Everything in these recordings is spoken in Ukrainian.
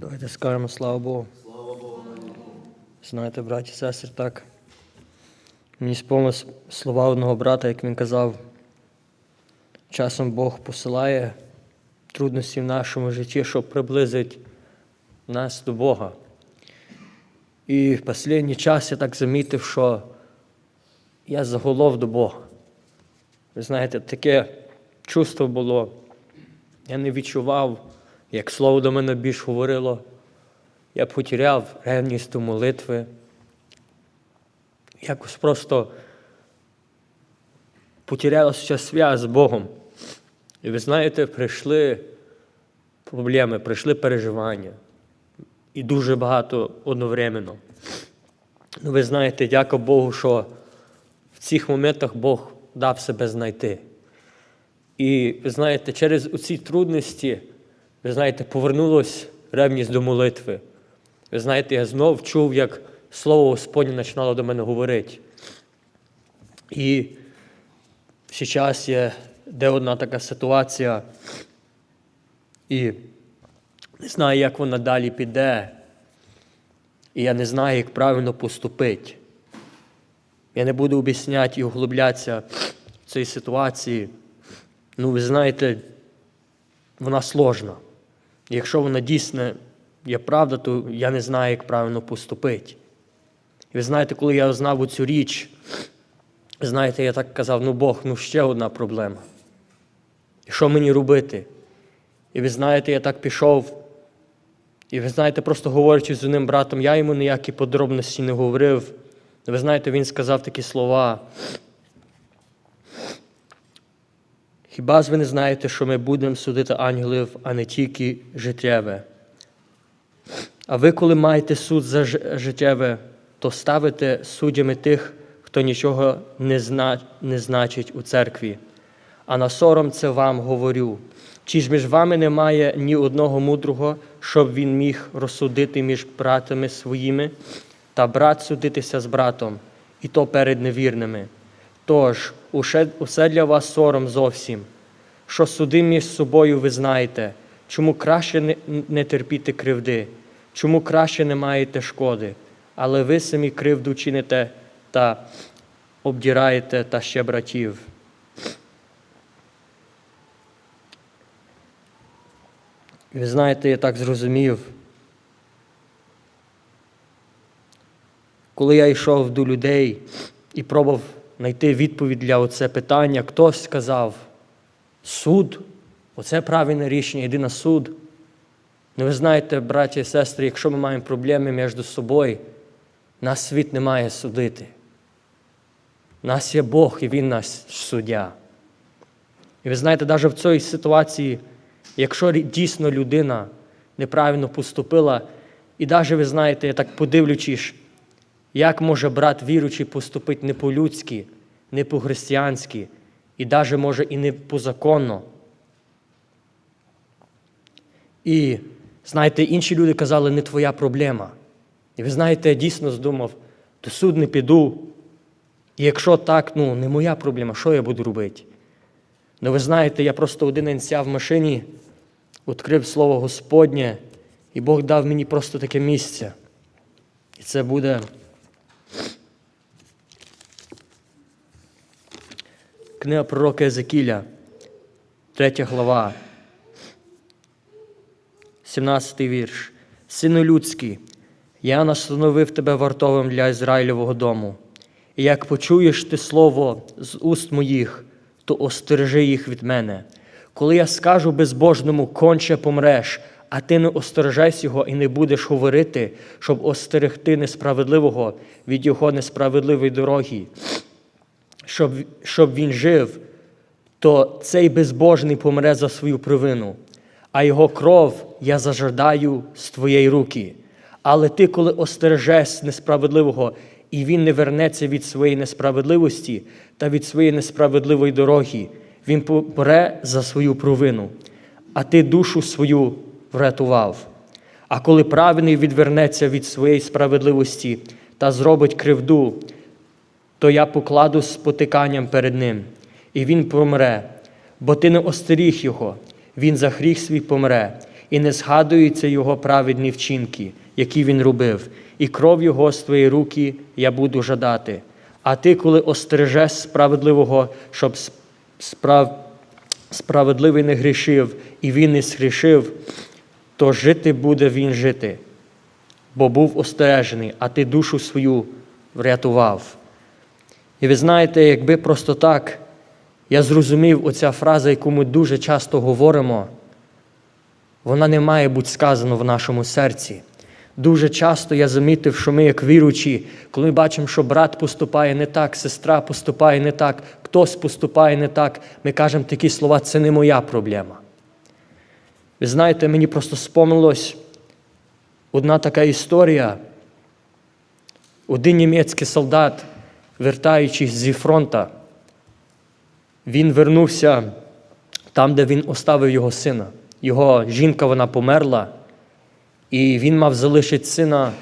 Давайте скажемо слава Богу. Слава Богу. Знаєте, браті і сестри, так. Мені сповнилось слова одного брата, як він казав, часом Бог посилає трудності в нашому житті, щоб приблизити нас до Бога. І в останній час я так замітив, що я заголов до Бога. Ви знаєте, таке чувство було. Я не відчував, як слово до мене більш говорило. Я потеряв ревність до молитви. Якось просто потерялася связь з Богом. І ви знаєте, прийшли проблеми, прийшли переживання. І дуже багато одновременно. Ну, ви знаєте, дяка Богу, що в цих моментах Бог дав себе знайти. І ви знаєте, через ці трудності, ви знаєте, повернулась ревність до молитви. Ви знаєте, я знов чув, як Слово Господнє починало до мене говорити. І зараз є де одна така ситуація, і не знаю, як вона далі піде. І я не знаю, як правильно поступити. Я не буду об'ясняти і углублятися в цій ситуації. Ну, ви знаєте, вона сложна. Якщо вона дійсно є правда, то я не знаю, як правильно поступити. І ви знаєте, коли я знав цю річ, знаєте, я так казав, ну Бог, ну ще одна проблема. І що мені робити? І ви знаєте, я так пішов. І ви знаєте, просто говорячи з одним братом, я йому ніякі подробності не говорив. Ви знаєте, він сказав такі слова. Хіба ж ви не знаєте, що ми будемо судити ангелів, а не тільки життєве? А ви, коли маєте суд за життєве, то ставите суддями тих, хто нічого не, зна... не значить у церкві. А на сором це вам говорю. Чи ж між вами немає ні одного мудрого, щоб він міг розсудити між братами своїми, та брат судитися з братом, і то перед невірними. Тож, усе, для вас сором зовсім, що суди між собою ви знаєте, чому краще не, не терпіти кривди, чому краще не маєте шкоди, але ви самі кривду чините та обдираєте та ще братів. Ви знаєте, я так зрозумів. Коли я йшов до людей і пробував знайти відповідь для оце питання, хтось сказав, суд, оце правильне рішення, йди на суд. Ну, ви знаєте, браті і сестри, якщо ми маємо проблеми між собою, нас світ не має судити. Нас є Бог, і Він наш суддя. І ви знаєте, навіть в цій ситуації, якщо дійсно людина неправильно поступила, і навіть ви знаєте, я так подивлячись, як може брат віруючий поступити не по-людськи, не по-християнськи, і навіть може і не по-законно. І знаєте, інші люди казали, не твоя проблема. І ви знаєте, я дійсно здумав, до суд не піду. І якщо так, ну не моя проблема, що я буду робити? Ну, ви знаєте, я просто один сяв в машині, відкрив Слово Господнє, і Бог дав мені просто таке місце. І це буде книга пророка Езекіля, 3 глава, 17 вірш. Сину людський, я настановив тебе вартовим для Ізраїльового дому. І як почуєш ти слово з уст моїх, то остережи їх від мене. Коли я скажу безбожному, конче помреш, а ти не остережайся його і не будеш говорити, щоб остерегти несправедливого від його несправедливої дороги, щоб, щоб він жив, то цей безбожний помре за свою провину, а його кров я зажадаю з твоєї руки. Але ти, коли остережеш несправедливого, і він не вернеться від своєї несправедливості та від своєї несправедливої дороги, він помре за свою провину, а ти душу свою врятував. А коли праведний відвернеться від своєї справедливості та зробить кривду, то я покладу спотиканням перед ним, і він помре, бо ти не остеріг його, він за гріх свій помре, і не згадуються його праведні вчинки, які він робив, і кров його з твоєї руки я буду жадати. А ти, коли остережеш справедливого, щоб справ... справедливий не грішив, і він не згрішив, то жити буде він жити, бо був остережений, а ти душу свою врятував. І ви знаєте, якби просто так я зрозумів оця фраза, яку ми дуже часто говоримо, вона не має бути сказана в нашому серці. Дуже часто я замітив, що ми, як віручі, коли ми бачимо, що брат поступає не так, сестра поступає не так, хтось поступає не так, ми кажемо такі слова, це не моя проблема. Ви знаєте, мені просто спомнилось одна така історія. Один німецький солдат, вертаючись зі фронта, він вернувся там, де він оставив його сина. Його жінка вона померла, і він мав залишити сина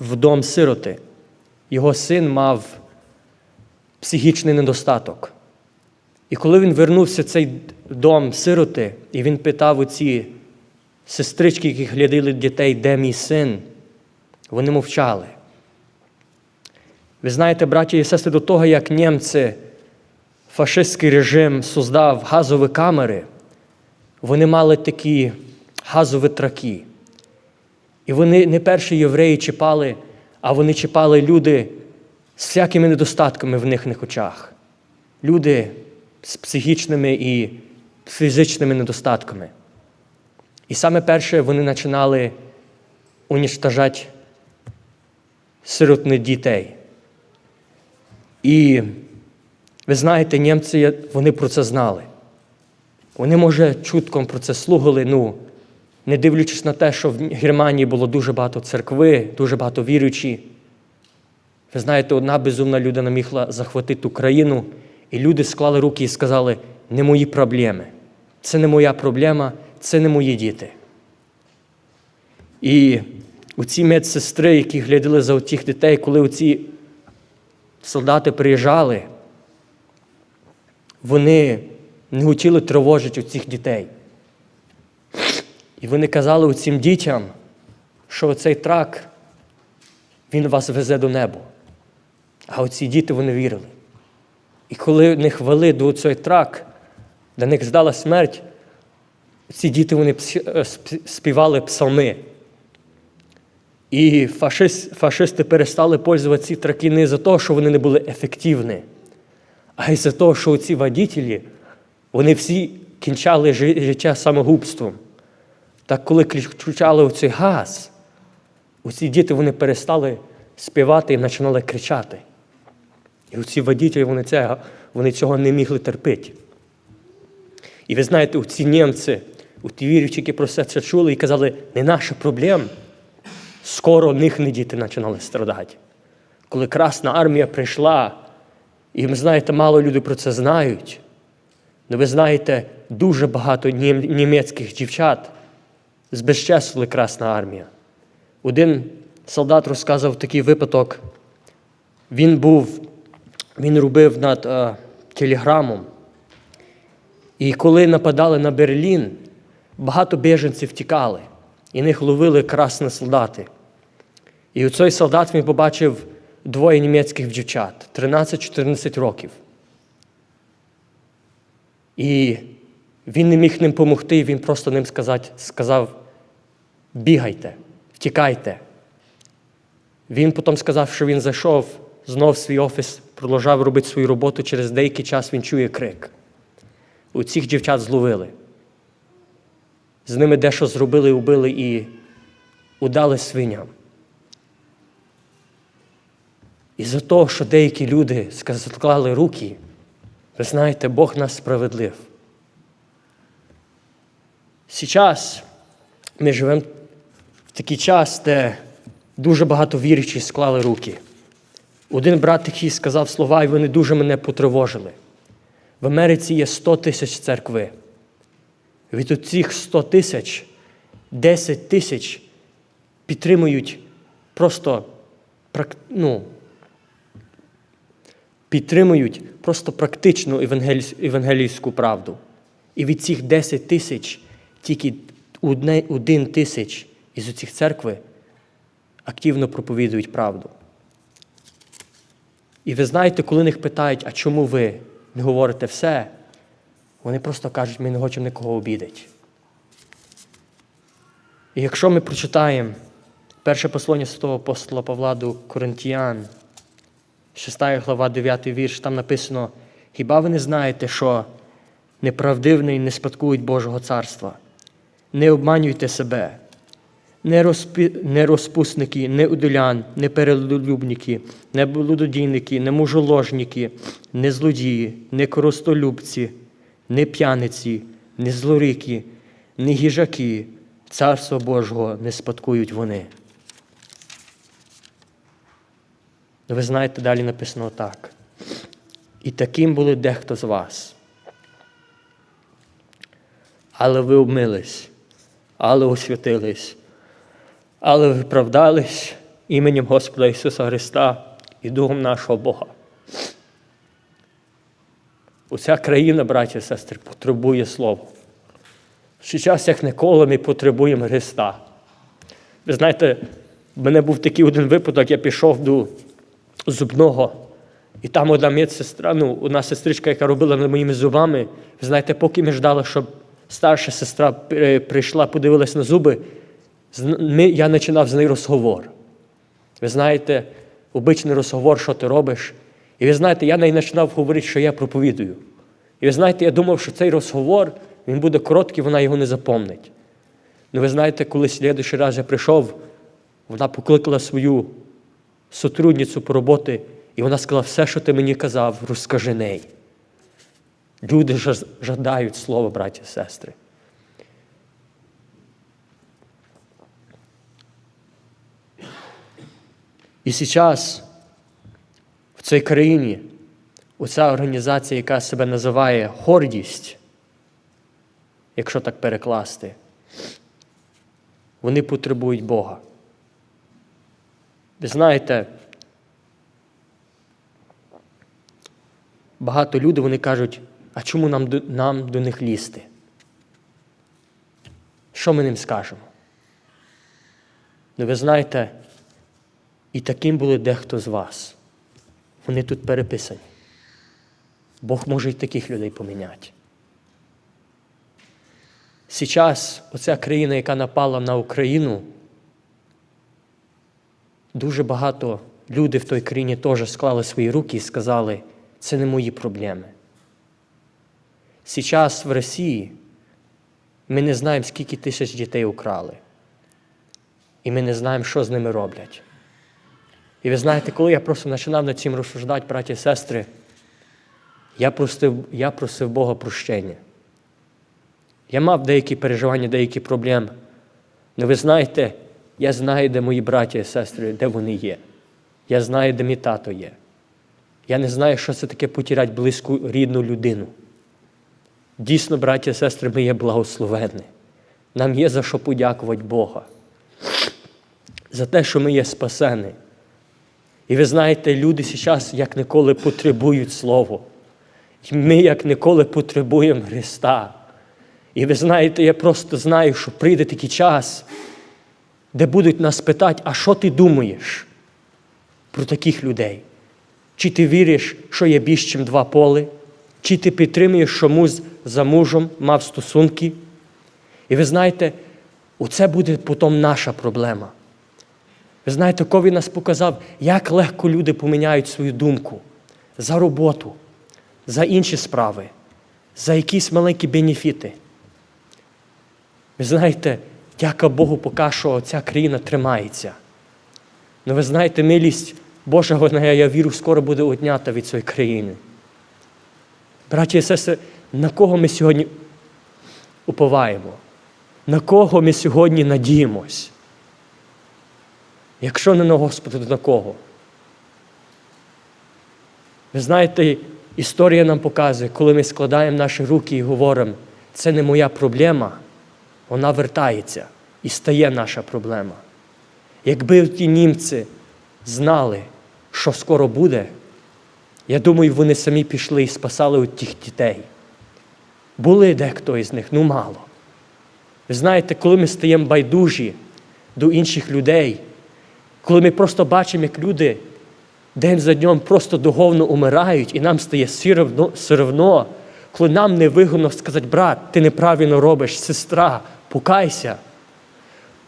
в дом сироти. Його син мав психічний недостаток. І коли він вернувся в цей дом сироти, і він питав оці сестрички, які глядили дітей, де мій син, вони мовчали. Ви знаєте, браті і сестри, до того, як німці, фашистський режим создав газові камери, вони мали такі газові траки. І вони не перші євреї чіпали, а вони чіпали люди з всякими недостатками в них очах. Люди з психічними і фізичними недостатками. І саме перше вони починали уніштажати сиротних дітей. І ви знаєте, німці вони про це знали. Вони, може, чутком про це слухали, ну, не дивлячись на те, що в Германії було дуже багато церкви, дуже багато віруючі. Ви знаєте, одна безумна людина мігла захватити Україну, і люди склали руки і сказали, не мої проблеми. Це не моя проблема, це не мої діти. І оці медсестри, які глядали за тих дітей, коли оці солдати приїжджали, вони не хотіли тривожити цих дітей. І вони казали цим дітям, що цей трак, він вас везе до неба. А оці діти вони вірили. І коли них вели до цей трак, до них здала смерть, ці діти вони е, сп- співали псалми. І фашист, фашисти перестали пользувати ці траки не за те, що вони не були ефективні, а й за те, що ці водителі, вони всі кінчали жи- життя самогубством. Так коли включали у цей газ, оці діти вони перестали співати і починали кричати. І оці водителі вони, це, вони цього не могли терпіти. І ви знаєте, ці німці, у ті віруючі, які про це це чули і казали, не наша проблема. Скоро їхні діти починали страдати. Коли Красна армія прийшла, і ви знаєте, мало людей про це знають. але ви знаєте, дуже багато німецьких дівчат збезчестили Красна армія. Один солдат розказав такий випадок. Він був, він робив над е, телеграмом. І коли нападали на Берлін, багато біженців тікали, і них ловили красні солдати. І цей солдат він побачив двоє німецьких дівчат 13-14 років. І він не міг ним допомогти, він просто ним сказати, сказав: бігайте, втікайте. Він потім сказав, що він зайшов знов в свій офіс, продовжав робити свою роботу. Через деякий час він чує крик. У цих дівчат зловили. З ними дещо зробили, убили і удали свиням. І за те, що деякі люди склали руки, ви знаєте, Бог нас справедлив. Сейчас ми живемо в такий час, де дуже багато віруючих склали руки. Один брат такий сказав слова, і вони дуже мене потривожили. В Америці є 100 тисяч церкви. Від цих 100 тисяч 10 тисяч підтримують просто ну, підтримують просто практичну евангелійську правду. І від цих 10 тисяч тільки один тисяч із цих церкви активно проповідують правду. І ви знаєте, коли них питають, а чому ви не говорите все, вони просто кажуть, ми не хочемо нікого обідати. І якщо ми прочитаємо перше послання святого апостола Павла до Коринтіян, 6 глава, 9 вірш, там написано: Хіба ви не знаєте, що неправдивний не спадкують Божого царства? Не обманюйте себе, не, розпі... не розпусники, не удолян, не перелюбники, не блудодійники, не мужоложники, не злодії, не коростолюбці, не п'яниці, не злорики, не гіжаки, царство Божого не спадкують вони. Ви знаєте, далі написано так. І таким були дехто з вас. Але ви обмились, але освятились, але виправдались іменем Господа Ісуса Христа і Духом нашого Бога. Уся країна, браті і сестри, потребує Слова. Ще час, як ніколи, ми потребуємо Христа. Ви знаєте, в мене був такий один випадок, я пішов до зубного, і там одна медсестра, ну, одна сестричка, яка робила над моїми зубами, знаєте, поки ми ждали, щоб старша сестра при- прийшла, подивилась на зуби, я починав з нею розговор. Ви знаєте, обичний розговор, що ти робиш. І ви знаєте, я неї починав говорити, що я проповідую. І ви знаєте, я думав, що цей розговор він буде короткий, вона його не запомнить. Ну, ви знаєте, коли слідуючий раз я прийшов, вона покликала свою сотрудницю по роботі, і вона сказала, все, що ти мені казав, розкажи неї. Люди жадають слова, браті і сестри. І зараз в цій країні оця організація, яка себе називає гордість, якщо так перекласти, вони потребують Бога. Ви знаєте, багато людей вони кажуть, а чому нам до, нам до них лізти? Що ми ним скажемо? Ну, ви знаєте, і таким були дехто з вас. Вони тут переписані. Бог може і таких людей поміняти. Сейчас оця країна, яка напала на Україну, дуже багато людей в той країні теж склали свої руки і сказали, це не мої проблеми. Сейчас в Росії ми не знаємо, скільки тисяч дітей украли. І ми не знаємо, що з ними роблять. І ви знаєте, коли я просто починав над цим розсуждати, браті і сестри, я просив, я просив Бога прощення. Я мав деякі переживання, деякі проблеми. Але ви знаєте, я знаю, де мої браті і сестри, де вони є. Я знаю, де мій тато є. Я не знаю, що це таке потіряти близьку рідну людину. Дійсно, браті і сестри, ми є благословенні. Нам є за що подякувати Бога. За те, що ми є спасені. І ви знаєте, люди зараз як ніколи потребують Слово. І ми як ніколи потребуємо Христа. І ви знаєте, я просто знаю, що прийде такий час, де будуть нас питати, а що ти думаєш про таких людей? Чи ти віриш, що є більш, ніж два поли? Чи ти підтримуєш, що муж за мужем мав стосунки? І ви знаєте, оце буде потім наша проблема. Ви знаєте, Кові нас показав, як легко люди поміняють свою думку за роботу, за інші справи, за якісь маленькі бенефіти. Ви знаєте, дяка Богу, поки що ця країна тримається. Ну ви знаєте, милість Божа, вона, я вірю, скоро буде однята від цієї країни. Браті і сестри, на кого ми сьогодні уповаємо? На кого ми сьогодні надіємось? Якщо не на Господа, то на кого? Ви знаєте, історія нам показує, коли ми складаємо наші руки і говоримо, це не моя проблема, вона вертається і стає наша проблема. Якби ті німці знали, що скоро буде, я думаю, вони самі пішли і спасали от тих дітей. Були дехто із них, ну мало. Ви знаєте, коли ми стаємо байдужі до інших людей, коли ми просто бачимо, як люди день за днем просто духовно умирають, і нам стає все равно, коли нам не вигодно сказати, брат, ти неправильно робиш, сестра, покайся,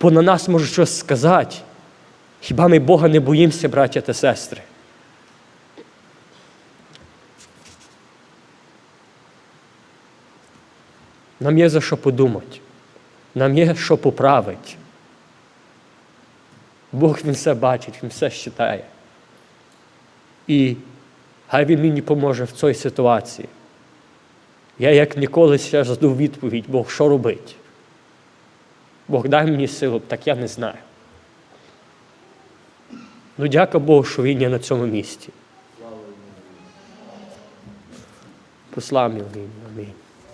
бо на нас може щось сказати. Хіба ми Бога не боїмося, браття та сестри? Нам є за що подумати, нам є що поправити. Бог Він все бачить, Він все считає. І хай Він мені поможе в цій ситуації. Я як ніколи ще жду відповідь, Бог, що робити? Бог дай мені силу, так я не знаю. Ну, дяка Богу, що він є на цьому місці. Послав мій Амінь.